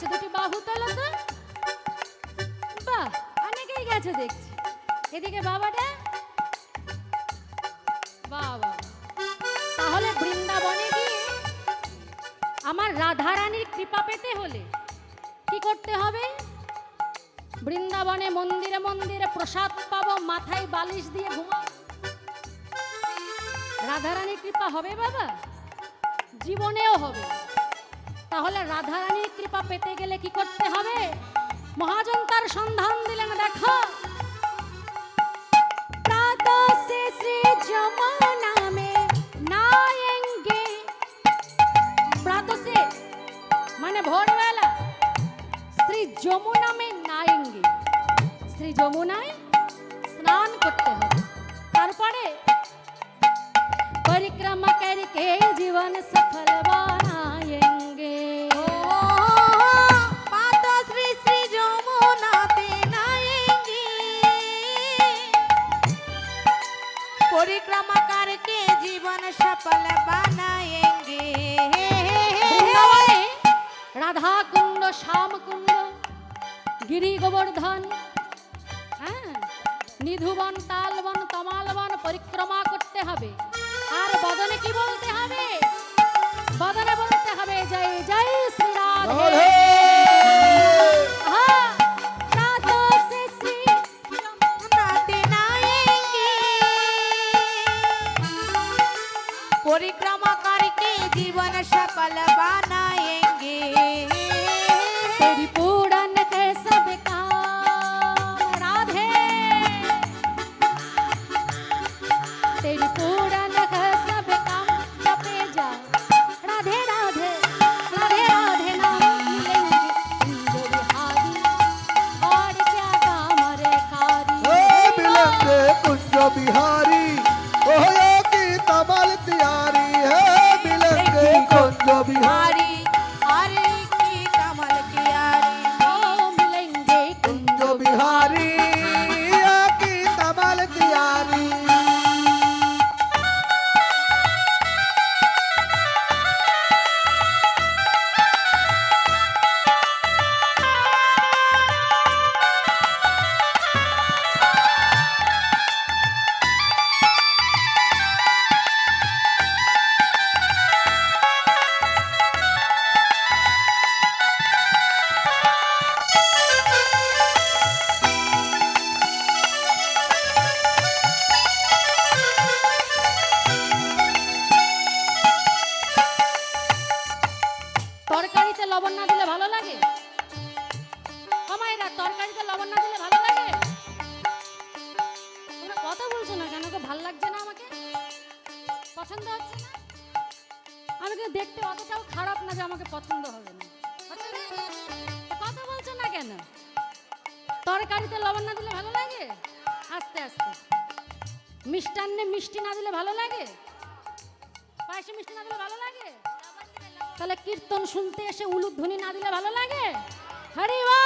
গেছে দুটি বাহু তোলো তো। বাহ, অনেকেই গেছে দেখছি। এদিকে বাবাটা? বাবা, তাহলে বৃন্দাবনে গিয়ে আমার রাধা রানীর কৃপা পেতে হলে কি করতে হবে? বৃন্দাবনে মন্দিরে মন্দিরে প্রসাদ পাবো, মাথায় বালিশ দিয়ে ঘুমাবো। রাধারানীর কৃপা হবে বাবা? জীবনেও হবে। তাহলে রাধারানীর কৃপা পেতে গেলে কি করতে হবে মহাজন তার সন্ধান দিলেন দেখো प्रातः से श्री जमुना में नहाएंगे প্রাত সে মানে ভোরবেলা শ্রী যমুনা মে নায়েঙ্গে শ্রী যমুনায় স্নান করতে হবে তারপরে পরিক্রমা করকে জীবন সফল বানায়েঙ্গে কুণ্ড শ্যাম কুণ্ড গিরি গোবর্ধন হ্যাঁ নিধুবন, তালবন, তমালবন পরিক্রমা করতে হবে। আর বদনে কি বলতে হবে? বদনে বলতে হবে, জয় জয় শ্রী রাধে। Peripe তরকারিতে লবণ না দিলে ভালো লাগে? তোমরা কথা বলছো না কেন ভালো লাগছে না আমাকে? পছন্দ হচ্ছে না? আমি কিন্তু দেখতে অতটাও খারাপ না যে আমাকে পছন্দ হবে না। কথা বলছো না কেন? তরকারিতে লবণ না দিলে ভালো লাগে? আস্তে আস্তে। মিষ্টান্নে মিষ্টি না দিলে ভালো লাগে? পায়েসে মিষ্টি না দিলে ভালো লাগে? তাহলে কীর্তন শুনতে এসে উলুধ্বনি না দিলে ভালো লাগে? হরিবা